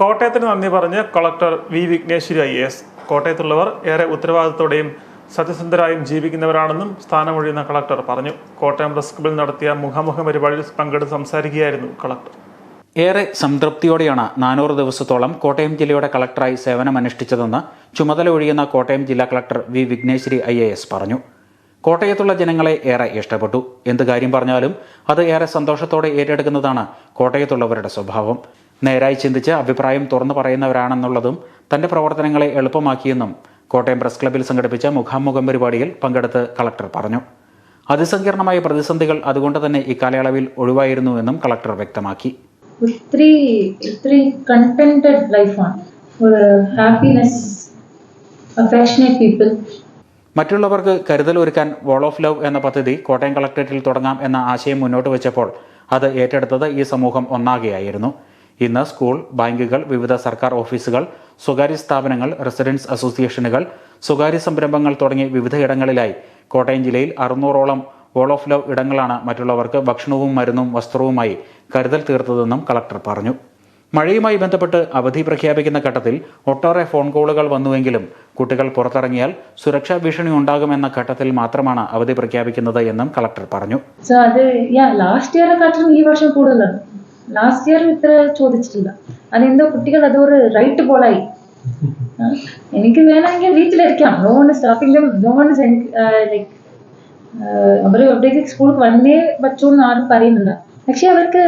കോട്ടയത്തിന് നന്ദി പറഞ്ഞ് collector V Vigneshwari I S. കോട്ടയത്തുള്ളവർ ഏറെ ഉത്തരവാദിത്തോടെയും സത്യസന്ധരായും ജീവിക്കുന്നവരാണെന്നും സ്ഥാനമൊഴിയുന്ന കളക്ടർ പറഞ്ഞു. കോട്ടയം പ്രസ് ക്ലബിൽ നടത്തിയ മുഖാമുഖ പരിപാടിയിൽ പങ്കെടുത്ത് സംസാരിക്കുകയായിരുന്നു കളക്ടർ. ഏറെ സംതൃപ്തിയോടെയാണ് നാനൂറ് ദിവസത്തോളം കോട്ടയം ജില്ലയുടെ കളക്ടറായി സേവനമനുഷ്ഠിച്ചതെന്ന് ചുമതല ഒഴിയുന്ന കോട്ടയം ജില്ലാ collector V Vigneshwari I A S പറഞ്ഞു. കോട്ടയത്തുള്ള ജനങ്ങളെ ഏറെ ഇഷ്ടപ്പെട്ടു. എന്ത് കാര്യം പറഞ്ഞാലും അത് ഏറെ സന്തോഷത്തോടെ ഏറ്റെടുക്കുന്നതാണ് കോട്ടയത്തുള്ളവരുടെ സ്വഭാവം. നേരായി ചിന്തിച്ച് അഭിപ്രായം തുറന്നു പറയുന്നവരാണെന്നുള്ളതും തന്റെ പ്രവർത്തനങ്ങളെ എളുപ്പമാക്കിയെന്നും കോട്ടയം പ്രസ് ക്ലബ്ബിൽ സംഘടിപ്പിച്ച മുഖാമുഖം പരിപാടിയിൽ പങ്കെടുത്ത് കളക്ടർ പറഞ്ഞു. അതിസങ്കീർണമായ പ്രതിസന്ധികൾ അതുകൊണ്ട് തന്നെ ഇക്കാലയളവിൽ ഒഴിവായിരുന്നുവെന്നും കളക്ടർ വ്യക്തമാക്കി. ഒത്തിരി ഒത്തിരി കണ്ടന്റഡ് ലൈഫാണ് ഒരു ഹാപ്പിനെസ് അഫെക്ഷനേറ്റ് പീപ്പിൾ മറ്റുള്ളവർക്ക് കരുതൽ ഒരുക്കാൻ വോൾ ഓഫ് ലവ് എന്ന പദ്ധതി കോട്ടയം കളക്ടറേറ്റിൽ തുടങ്ങാം എന്ന ആശയം മുന്നോട്ട് വെച്ചപ്പോൾ അത് ഏറ്റെടുത്തത് ഈ സമൂഹം ഒന്നാകെയായിരുന്നു. ഇന്ന് സ്കൂൾ ബാങ്കുകൾ വിവിധ സർക്കാർ ഓഫീസുകൾ സ്വകാര്യ സ്ഥാപനങ്ങൾ റെസിഡൻസ് അസോസിയേഷനുകൾ സ്വകാര്യ സംരംഭങ്ങൾ തുടങ്ങി വിവിധ ഇടങ്ങളിലായി. കോട്ടയം ജില്ലയിൽ അറുന്നൂറോളം വോൾ ഓഫ് ലവ് ഇടങ്ങളാണ് മറ്റുള്ളവർക്ക് ഭക്ഷണവും മരുന്നും വസ്ത്രവുമായി കരുതൽ തീർത്തതെന്നും കളക്ടർ പറഞ്ഞു. മഴയുമായി ബന്ധപ്പെട്ട് അവധി പ്രഖ്യാപിക്കുന്ന ഘട്ടത്തിൽ ഒട്ടേറെ ഫോൺ കോളുകൾ വന്നുവെങ്കിലും കുട്ടികൾ പുറത്തിറങ്ങിയാൽ സുരക്ഷാ ഭീഷണി ഉണ്ടാകുമെന്ന ഘട്ടത്തിൽ മാത്രമാണ് അവധി പ്രഖ്യാപിക്കുന്നത് എന്നും കളക്ടർ പറഞ്ഞു. ലാസ്റ്റ് ഇയർ ഈ വർഷം കൂടുതലാണ്. ലാസ്റ്റ് ഇയർ ഇത്ര ചോദിച്ചിട്ടില്ല. അതെന്തോ കുട്ടികൾ അതൊരു റൈറ്റ് ബോളായി എനിക്ക് വേണമെങ്കിൽ വീട്ടിലിരിക്കാം. നോണ്ട് സ്റ്റാഫിലും നോണ്ട് ലൈക്ക് അവർ എവിടേക്ക് സ്കൂളിൽ വന്നേ പറ്റുമെന്ന് ആരും പറയുന്നില്ല. പക്ഷെ അവർക്ക്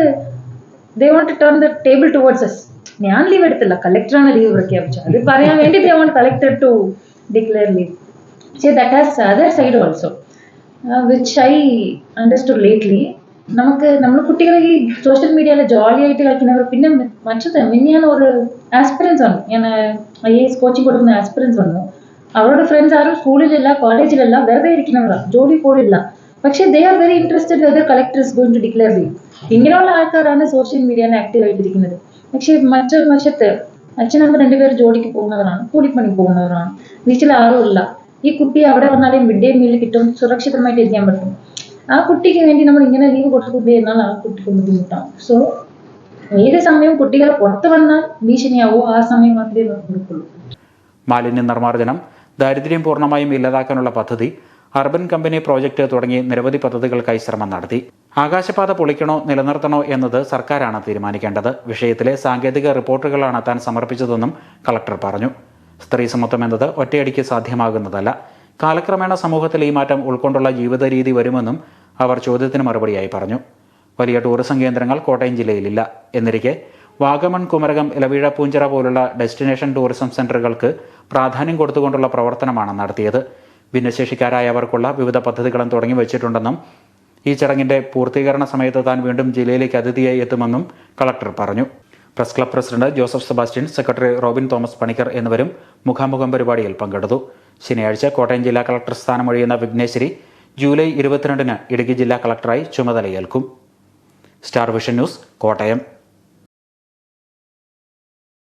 they want to turn the table towards us ഞാൻ ലീവ് എടുത്തില്ല. കളക്ടറാണ് ലീവ് പ്രഖ്യാപിച്ചത്. അത് പറയാൻ വേണ്ടി they want collector to declare leave പക്ഷേ that has other side also which I understood lately നമുക്ക് നമ്മൾ കുട്ടികളെ ഈ സോഷ്യൽ മീഡിയയിൽ ജോളി ആയിട്ട് കളിക്കുന്നവർ പിന്നെ മറ്റത് മിനിയാണ് ഒരു ആസ്പിറൻസ് ആണ്. ഞാൻ ഐ എസ് കോച്ചിങ് കൊടുക്കുന്ന ആസ്പിറൻസ് വന്നു അവരുടെ ഫ്രണ്ട്സ് ആരും സ്കൂളിലല്ല കോളേജിലല്ല വെറുതെ ഇരിക്കുന്നവരാണ് ജോലി പോലില്ല. പക്ഷേ they are very interested whether collector going to declare ചെയ്യും ഇങ്ങനെയുള്ള ആൾക്കാരാണ് സോഷ്യൽ മീഡിയയിൽ ആക്റ്റീവ് ആയിട്ടിരിക്കുന്നത്. പക്ഷേ മറ്റൊരു വശത്ത് അച്ഛനമ്മ രണ്ടുപേർ ജോലിക്ക് പോകുന്നവരാണ് കൂലിപ്പണി പോകുന്നവരാണ്. വീട്ടിൽ ആരും ഇല്ല ഈ കുട്ടി അവിടെ വന്നാലും മിഡ് ഡേ മീൽ കിട്ടും സുരക്ഷിതമായിട്ട് ഇരിക്കാൻ പറ്റും. ആ കുട്ടിക്ക് വേണ്ടി നമ്മൾ ഇങ്ങനെ ലീവ് കൊടുത്തുകൊണ്ടിരുന്നാൽ ആ കുട്ടിക്ക് ബുദ്ധിമുട്ടാണ്. സോ ഏത് സമയവും കുട്ടികൾ പുറത്ത് വന്നാൽ ഭീഷണിയാവോ ആ സമയം മാത്രമേ കൊടുക്കുള്ളൂ മാലിന്യ നിർമ്മാർജനം ദാരിദ്ര്യം പൂർണമായും ഇല്ലാതാക്കാനുള്ള പദ്ധതി അർബൻ കമ്പനി പ്രോജക്റ്റ് തുടങ്ങി നിരവധി പദ്ധതികൾക്കായി ശ്രമം നടത്തി. ആകാശപാത പൊളിക്കണോ നിലനിർത്തണോ എന്നത് സർക്കാരാണ് തീരുമാനിക്കേണ്ടത്. വിഷയത്തിലെ സാങ്കേതിക റിപ്പോർട്ടുകളാണ് താൻ സമർപ്പിച്ചതെന്നും കളക്ടർ പറഞ്ഞു. സ്ത്രീ സമത്വം എന്നത് ഒറ്റയടിക്ക് സാധ്യമാകുന്നതല്ല. കാലക്രമേണ സമൂഹത്തിൽ ഈ മാറ്റം ഉൾക്കൊണ്ടുള്ള ജീവിത രീതി വരുമെന്നും അവർ ചോദ്യത്തിന് മറുപടിയായി പറഞ്ഞു. വലിയ ടൂറിസം കേന്ദ്രങ്ങൾ കോട്ടയം ജില്ലയിലില്ല. എന്നിരിക്കെ വാഗമൺ കുമരകം ഇലവീഴ പൂഞ്ചിറ പോലുള്ള ഡെസ്റ്റിനേഷൻ ടൂറിസം സെന്ററുകൾക്ക് പ്രാധാന്യം കൊടുത്തുകൊണ്ടുള്ള പ്രവർത്തനമാണ് നടത്തിയത്. ഭിന്നശേഷിക്കാരായവർക്കുള്ള വിവിധ പദ്ധതികളും തുടങ്ങി വച്ചിട്ടുണ്ടെന്നും ഈ ചടങ്ങിന്റെ പൂർത്തീകരണ സമയത്ത് താൻ വീണ്ടും ജില്ലയിലേക്ക് അതിഥിയായി എത്തുമെന്നും കളക്ടർ പറഞ്ഞു. Press club president Joseph Sebastian secretary Robin Thomas Panicker എന്നിവരും മുഖാമുഖം പരിപാടിയിൽ പങ്കെടുത്തു. ശനിയാഴ്ച കോട്ടയം ജില്ലാ കളക്ടർ സ്ഥാനം ഒഴിയുന്ന വിഘ്നേശ്വരി ജൂലൈ ഇരുപത്തിരണ്ടിന് ഇടുക്കി ജില്ലാ കളക്ടറായി ചുമതലയേൽക്കും. Star Vision news Kottayam.